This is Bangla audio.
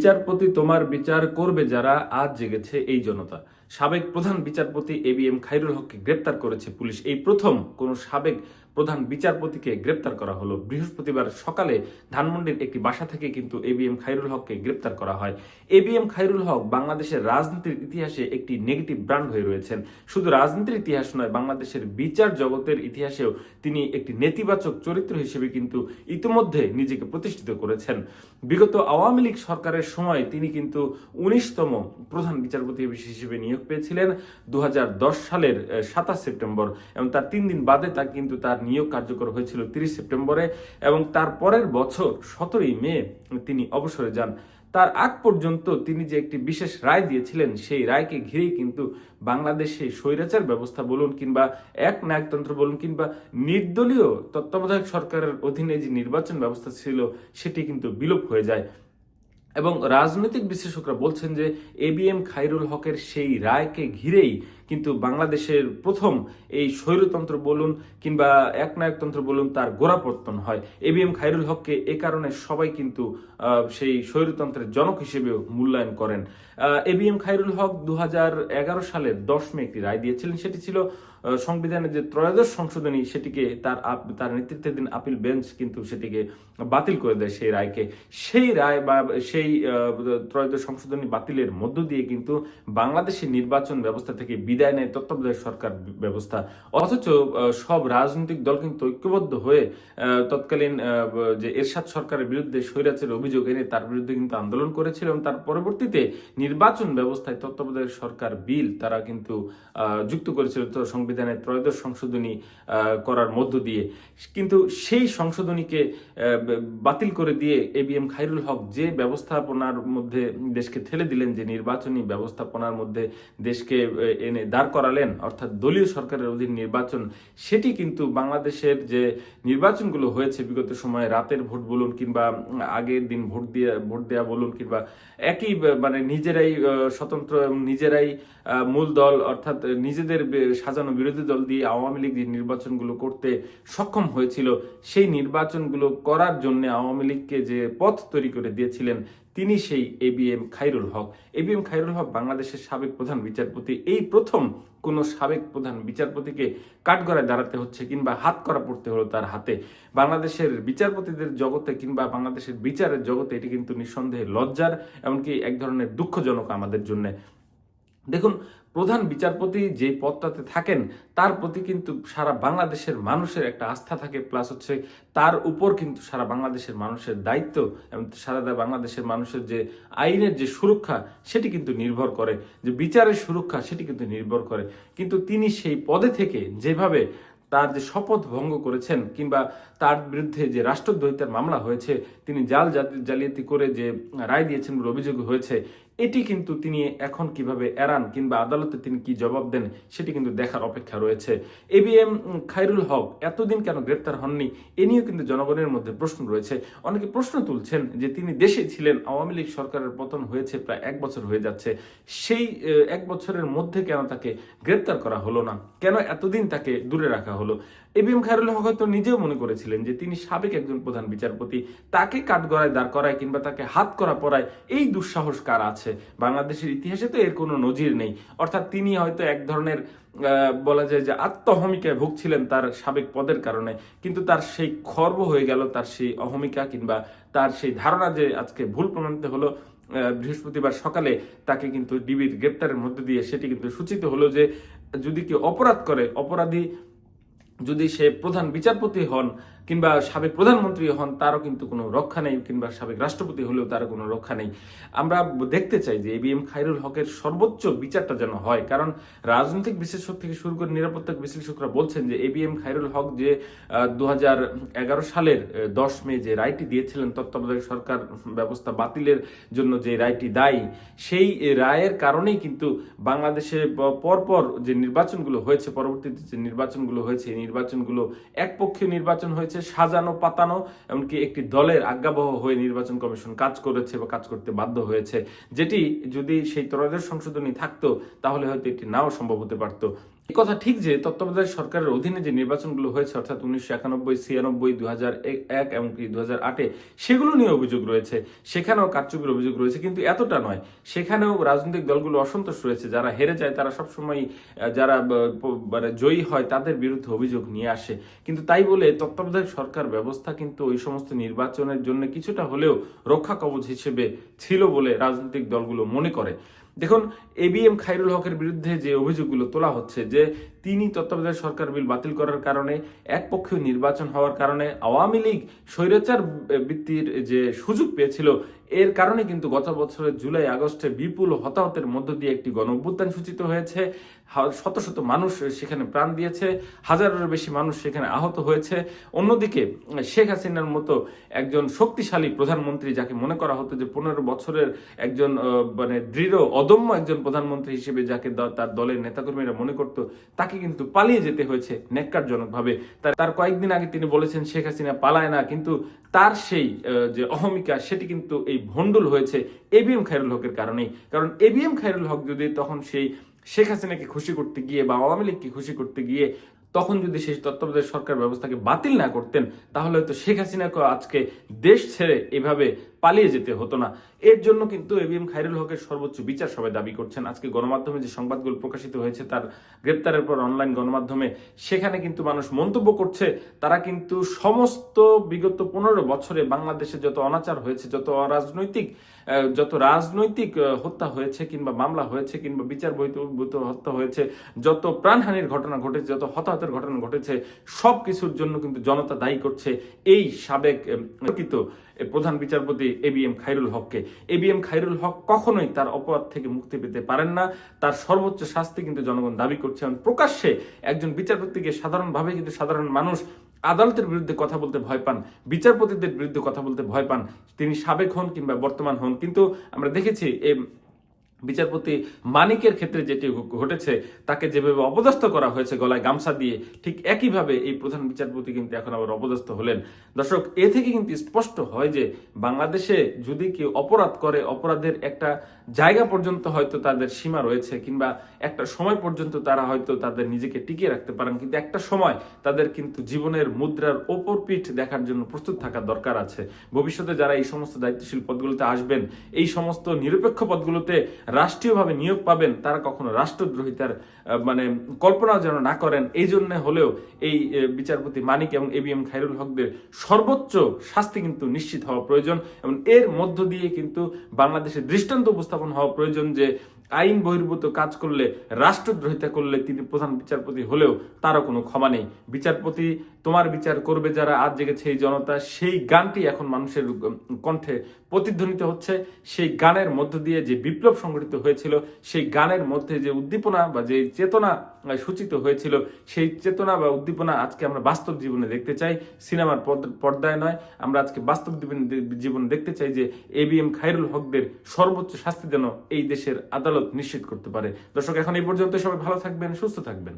বিচারপতি তোমার বিচার করবে যারা আজ জেগেছে এই জনতা। সাবেক প্রধান বিচারপতি এ বি এম খাইরুল হককে গ্রেপ্তার করেছে পুলিশ। এই প্রথম কোন সাবেক প্রধান বিচারপতিকে গ্রেপ্তার করা হলো। বৃহস্পতিবার সকালে ধানমন্ডির একটি বাসা থেকে কিন্তু এ বি এম খাইরুল হককে গ্রেপ্তার করা হয়। A B M Khairul Haq বাংলাদেশের রাজনীতির ইতিহাসে একটি নেগেটিভ ব্র্যান্ড হয়ে রয়েছেন। শুধু রাজনীতির ইতিহাস নয়, বাংলাদেশের বিচার জগতের ইতিহাসেও তিনি একটি নেতিবাচক চরিত্র হিসেবে কিন্তু ইতিমধ্যে নিজেকে প্রতিষ্ঠিত করেছেন। বিগত আওয়ামী লীগ সরকারের সময় তিনি কিন্তু উনিশতম প্রধান বিচারপতি হিসেবে নিয়োগ পেয়েছিলেন দু হাজার দশ সালের সাতাশ সেপ্টেম্বর এবং তার তিন দিন বাদে তা কিন্তু তার নিয়োগ কার্যকর হয়েছিল তিরিশ সেপ্টেম্বরে এবং তার পরের বছর সতেরোই মে তিনি অবসরে যান। তার আগ পর্যন্ত তিনি যে একটি বিশেষ রায় দিয়েছিলেন, সেই রায়কে ঘিরেই কিন্তু বাংলাদেশে স্বৈরাচার ব্যবস্থা বলুন কিংবা এক নায়কতন্ত্র বলুন কিংবা নির্দলীয় তত্ত্বাবধায়ক সরকারের অধীনে যে নির্বাচন ব্যবস্থা ছিল, সেটি কিন্তু বিলোপ হয়ে যায়। এবং রাজনৈতিক বিশ্লেষকরা বলছেন যে এ বি এম খাইরুল হকের সেই রায়কে ঘিরেই কিন্তু বাংলাদেশের প্রথম এই স্বৈরতন্ত্র বলুন কিংবা একনায়কতন্ত্র বলুন তার গোড়াপত্তন হয়। এ বি এম খাইরুল হককে এ কারণে সবাই কিন্তু সেই স্বৈরতন্ত্রের জনক হিসেবেও মূল্যায়ন করেন। A B M Khairul Haq দু সালের দশ মে একটি রায় দিয়েছিলেন। সেটি ছিল সংবিধানের যে ত্রয়োদশ সংশোধনী, সেটিকে তার তার নেতৃত্বাধীন আপিল বেঞ্চ কিন্তু সেটিকে বাতিল করে দেয় সেই রায়কে। সেই রায় বা সেই ত্রয়োদশ সংশোধনী বাতিলের মধ্য দিয়ে কিন্তু বাংলাদেশের নির্বাচন ব্যবস্থা থেকে বিদায় নেয় তত্ত্বাবধায়ক সরকার ব্যবস্থা। অথচ সব রাজনৈতিক দল কিন্তু ঐক্যবদ্ধ হয়ে তৎকালীন যে এরশাদ সরকারের বিরুদ্ধে স্বৈরাচারের অভিযোগ এনে তার বিরুদ্ধে কিন্তু আন্দোলন করেছিল এবং তার পরবর্তীতে নির্বাচন ব্যবস্থায় তত্ত্বাবধায়ক সরকার বিল তারা কিন্তু যুক্ত করেছিল তো সংবিধানের ত্রয়োদশ সংশোধনী করার মধ্য দিয়ে। কিন্তু সেই সংশোধনীকে বাতিল করে দিয়ে A B M Khairul Haq যে ব্যবস্থাপনার মধ্যে দেশকে ঠেলে দিলেন, যে নির্বাচনী ব্যবস্থাপনার মধ্যে দেশকে এনে দাঁড় করালেন, অর্থাৎ দলীয় সরকারের অধীন নির্বাচন, সেটি কিন্তু বাংলাদেশের যে নির্বাচনগুলো হয়েছে বিগত সময়ে, রাতের ভোট বলুন কিংবা আগের দিন ভোট দিয়ে, ভোট দেওয়া বলুন কিংবা একই মানে নিজেরাই স্বতন্ত্র নিজেরাই মূল দল, অর্থাৎ নিজেদের সাজানো বিরোধী দল দিয়ে আওয়ামী লীগ যে নির্বাচনগুলো করতে সক্ষম হয়েছিল, সেই নির্বাচনগুলো করার জন্য আওয়ামী লীগকে যে পথ তৈরি করে দিয়েছিলেন তিনি সেই A B M Khairul Haq. A B M Khairul Haq বাংলাদেশের সাবেক প্রধান বিচারপতি। এই প্রথম কোন সাবেক প্রধান বিচারপতিকে কাঠগড়ায় দাঁড়াতে হচ্ছে কিংবা হাত করা পড়তে হলো তার হাতে। বাংলাদেশের বিচারপতিদের জগতে কিংবা বাংলাদেশের বিচারের জগতে এটি কিন্তু নিঃসন্দেহে লজ্জার, এমনকি এক ধরনের দুঃখজনক আমাদের জন্য। দেখুন প্রধান বিচারপতি যে পদটাতে থাকেন, তার প্রতি কিন্তু সারা বাংলাদেশের মানুষের একটা আস্থা থাকে প্লাস হচ্ছে তার উপর কিন্তু সারা বাংলাদেশের মানুষের দায়িত্ব এবং সারা বাংলাদেশের মানুষের যে আইনের যে সুরক্ষা, সেটি কিন্তু নির্ভর করে। যে বিচারের সুরক্ষা, সেটি কিন্তু নির্ভর করে। কিন্তু তিনি সেই পদে থেকে যেভাবে তার যে শপথ ভঙ্গ করেছেন কিংবা তার বিরুদ্ধে যে রাষ্ট্রদ্রোহিতার মামলা হয়েছে, তিনি জাল জালিয়াতি করে যে রায় দিয়েছেন বলে অভিযোগ হয়েছে এটি কিন্তু তিনি এখন কীভাবে এড়ান কিংবা আদালতে তিনি কি জবাব দেন, সেটি কিন্তু দেখার অপেক্ষা রয়েছে। A B M Khairul Haq এতদিন কেন গ্রেপ্তার হননি, এ নিয়েও কিন্তু জনগণের মধ্যে প্রশ্ন রয়েছে। অনেকে প্রশ্ন তুলছেন যে তিনি দেশে ছিলেন, আওয়ামী লীগ সরকারের পতন হয়েছে প্রায় এক বছর হয়ে যাচ্ছে, সেই এক বছরের মধ্যে কেন তাকে গ্রেপ্তার করা হলো না? কেন এতদিন তাকে দূরে রাখা হলো? A B M Khairul Haq হয়তো নিজেও মনে করেছিলেন যে তিনি সাবেক একজন প্রধান বিচারপতি, তাকে কাঠগড়ায় দাঁড় করায় কিংবা তাকে হাত করা পড়ায় এই দুঃসাহস কার আছে? বাংলাদেশের ইতিহাসে তো এর কোনো নজির নেই। অর্থাৎ তিনি হয়তো এক ধরনের বলা যায় যে আত্মহমিকায় ভুগছিলেন তার সাবেক পদের কারণে। কিন্তু তার সেই খর্ব হয়ে গেল, তার সেই অহমিকা কিংবা তার সেই ধারণা যে আজকে ভুল প্রমাণিত হলো বৃহস্পতিবার সকালে তাকে কিন্তু ডিবির গ্রেপ্তারের মধ্যে দিয়ে সেটি কিন্তু সূচিত হলো যে যদি কেউ অপরাধ করে, অপরাধী যদি সে প্রধান বিচারপতি হন কিংবা সাবেক প্রধানমন্ত্রী হন, তারও কিন্তু কোনো রক্ষা নেই, কিংবা সাবেক রাষ্ট্রপতি হলেও তারও কোনো রক্ষা নেই। আমরা দেখতে চাই যে এবিএম খাইরুল হকের সর্বোচ্চ বিচারটা যেন হয়, কারণ রাজনৈতিক বিশ্লেষক থেকে শুরু করে নিরাপত্তা বিশ্লেষকরা বলছেন যে এবিএম খাইরুল হক যে দু হাজার এগারো সালের দশ মে যে রায়টি দিয়েছিলেন তত্ত্বাবধায়ক সরকার ব্যবস্থা বাতিলের জন্য যে রায়টি দায়ী, সেই রায়ের কারণেই কিন্তু বাংলাদেশে পরপর যে নির্বাচনগুলো হয়েছে, পরবর্তীতে যে নির্বাচনগুলো হয়েছে, এই নির্বাচনগুলো একপক্ষীয় নির্বাচন হয়েছে সাজানো, পাতানো, এমনকি একটি দলের আজ্ঞাবহ হয়ে নির্বাচন কমিশন কাজ করেছে বা কাজ করতে বাধ্য হয়েছে। যেটি যদি সেই ত্রয়োদশ সংশোধনী থাকতো, তাহলে হয়তো এটি নাও সম্ভব হতে পারতো। কথা ঠিক যে তত্ত্বাবধায়ক সরকারের অধীনে যে নির্বাচনগুলো হয়েছে, অর্থাৎ উনিশশো একানব্বই, ছিয়ানব্বই দু হাজার এক এমনকি দু হাজার আটে সেগুলো নিয়ে অভিযোগ রয়েছে। সেখানেও কারচুপির অভিযোগ রয়েছে, কিন্তু এতটা নয়। সেখানেও রাজনৈতিক দলগুলো অসন্তোষ রয়েছে। যারা হেরে যায়, তারা সবসময় যারা মানে জয়ী হয়, তাদের বিরুদ্ধে অভিযোগ নিয়ে আসে। কিন্তু তাই বলে তত্ত্বাবধায়ক সরকার ব্যবস্থা কিন্তু ওই সমস্ত নির্বাচনের জন্য কিছুটা হলেও রক্ষা কবচ হিসেবে ছিল বলে রাজনৈতিক দলগুলো মনে করে। দেখুন এ বি এম খাইরুল হকের বিরুদ্ধে যে অভিযোগগুলো তোলা হচ্ছে যে তিনি তত্ত্বাবধায়ক সরকার বিল বাতিল করার কারণে একপক্ষীয় নির্বাচন হওয়ার কারণে আওয়ামী লীগ স্বৈরাচার বৃত্তির যে সুযোগ পেয়েছিল এর কারণে কিন্তু গত বছরের জুলাই, আগস্টে বিপুল হতাহতের মধ্য দিয়ে একটি গণ অভ্যুত্থান সূচিত হয়েছে। শত শত মানুষ সেখানে প্রাণ দিয়েছে, হাজারেরও বেশি মানুষ সেখানে আহত হয়েছে। অন্যদিকে, শেখ হাসিনার মতো একজন শক্তিশালী প্রধানমন্ত্রী, যাকে মনে করা হতো যে পনেরো বছরের একজন মানে দৃঢ়, অদম্য একজন প্রধানমন্ত্রী হিসেবে যাকে তার দলের নেতাকর্মীরা মনে করত, তাকে কিন্তু পালিয়ে যেতে হয়েছে ন্যাক্কারজনকভাবে। তার কয়েকদিন আগে তিনি বলেছেন, শেখ হাসিনা পালায় না। কিন্তু তার সেই যে অহমিকা, সেটি কিন্তু এই ভণ্ডুল হয়েছে এবিএম খায়রুল হকের কারণেই। কারণ এবিএম খায়রুল হক যদি তখন সেই শেখ হাসিনাকে খুশি করতে গিয়ে বা আওয়ামী লীগকে খুশি করতে গিয়ে তখন যদি সেই তত্ত্বাবধায়ক সরকার ব্যবস্থাকে বাতিল না করতেন, তাহলে হয়তো শেখ হাসিনাকে আজকে দেশ ছেড়ে এভাবে পালিয়ে যেতে হতো না। এর জন্য কিন্তু এবিএম খাইরুল হকের সর্বোচ্চ বিচার সবাই দাবি করছেন। আজকে গণমাধ্যমে যে সংবাদগুলো প্রকাশিত হয়েছে তার গ্রেপ্তারের পর অনলাইন গণমাধ্যমে সেখানে কিন্তু মানুষ মন্তব্য করছে। তারা কিন্তু সমস্ত বিগত পনেরো বছরে বাংলাদেশে যত অনাচার হয়েছে, যত অরাজনৈতিক যত রাজনৈতিক হত্যা হয়েছে কিংবা মামলা হয়েছে কিংবা বিচার বহির্ভূত হত্যা হয়েছে, যত প্রাণহানির ঘটনা ঘটেছে, যত হতাহতের ঘটনা ঘটেছে সব কিছুর জন্য কিন্তু জনতা দায়ী করছে। এই সাবেক প্রকৃত প্রধান বিচারপতি এবিএম খাইরুল হককে। এবিএম খাইরুল হক কখনোই তার অপরাধ থেকে মুক্তি পেতে পারেন না। তার সর্বোচ্চ শাস্তি কিন্তু জনগণ দাবি করছে। এবং প্রকাশ্যে একজন বিচারপতিকে সাধারণভাবে কিন্তু সাধারণ মানুষ আদালতের বিরুদ্ধে কথা বলতে ভয় পান, বিচারপতিদের বিরুদ্ধে কথা বলতে ভয় পান, তিনি সাবেক হন কিংবা বর্তমান হন, কিন্তু আমরা দেখেছি এ বিচারপতি মানিকের ক্ষেত্রে যেটি ঘটেছে, তাকে যেভাবে অপদস্থ করা হয়েছে গলায় গামছা দিয়ে, ঠিক একইভাবে এই প্রধান বিচারপতি কিন্তু এখন আবার অপদস্থ হলেন। দর্শক, এ থেকে কিন্তু স্পষ্ট হয় যে বাংলাদেশে যদি কেউ অপরাধ করে, অপরাধের একটা জায়গা পর্যন্ত হয়তো তাদের সীমা রয়েছে, কিংবা একটা সময় পর্যন্ত তারা হয়তো তাদের নিজেকে টিকিয়ে রাখতে পারেন, কিন্তু একটা সময় তাদের কিন্তু জীবনের মুদ্রার ওপর পিঠ দেখার জন্য প্রস্তুত থাকা দরকার আছে। ভবিষ্যতে যারা এই সমস্ত দায়িত্বশীল পদগুলোতে আসবেন, এই সমস্ত নিরপেক্ষ পদগুলোতে রাষ্ট্রীয়ভাবে নিয়োগ পাবেন, তারা কখনো রাষ্ট্রদ্রোহিতার মানে কল্পনা যেন না করেন। এই জন্য হলেও এই বিচারপতি মানিক এবং এবিএম খাইরুল হকদের সর্বোচ্চ শাস্তি কিন্তু নিশ্চিত হওয়া প্রয়োজন এবং এর মধ্য দিয়ে কিন্তু বাংলাদেশের দৃষ্টান্ত উপস্থাপন হওয়া প্রয়োজন যে আইন বহির্ভূত কাজ করলে, রাষ্ট্রদ্রোহিতা করলে তিনি প্রধান বিচারপতি হলেও তারও কোনো ক্ষমা নেই। বিচারপতি তোমার বিচার করবে যারা আজ জেগেছে এই জনতা, সেই গানটি এখন মানুষের কণ্ঠে প্রতিধ্বনিত হচ্ছে। সেই গানের মধ্য দিয়ে যে বিপ্লব সংগঠিত হয়েছিল, সেই গানের মধ্যে যে উদ্দীপনা বা যে চেতনা সূচিত হয়েছিল, সেই চেতনা বা উদ্দীপনা আজকে আমরা বাস্তব জীবনে দেখতে চাই। সিনেমার পর্দ- পর্দায় নয়, আমরা আজকে বাস্তব জীবনে দেখতে চাই যে এবিএম খাইরুল হকদের সর্বোচ্চ শাস্তি যেন এই দেশের আদালত নিশ্চিত করতে পারে। দর্শক এখন এই পর্যন্ত সবাই ভালো থাকবেন সুস্থ থাকবেন।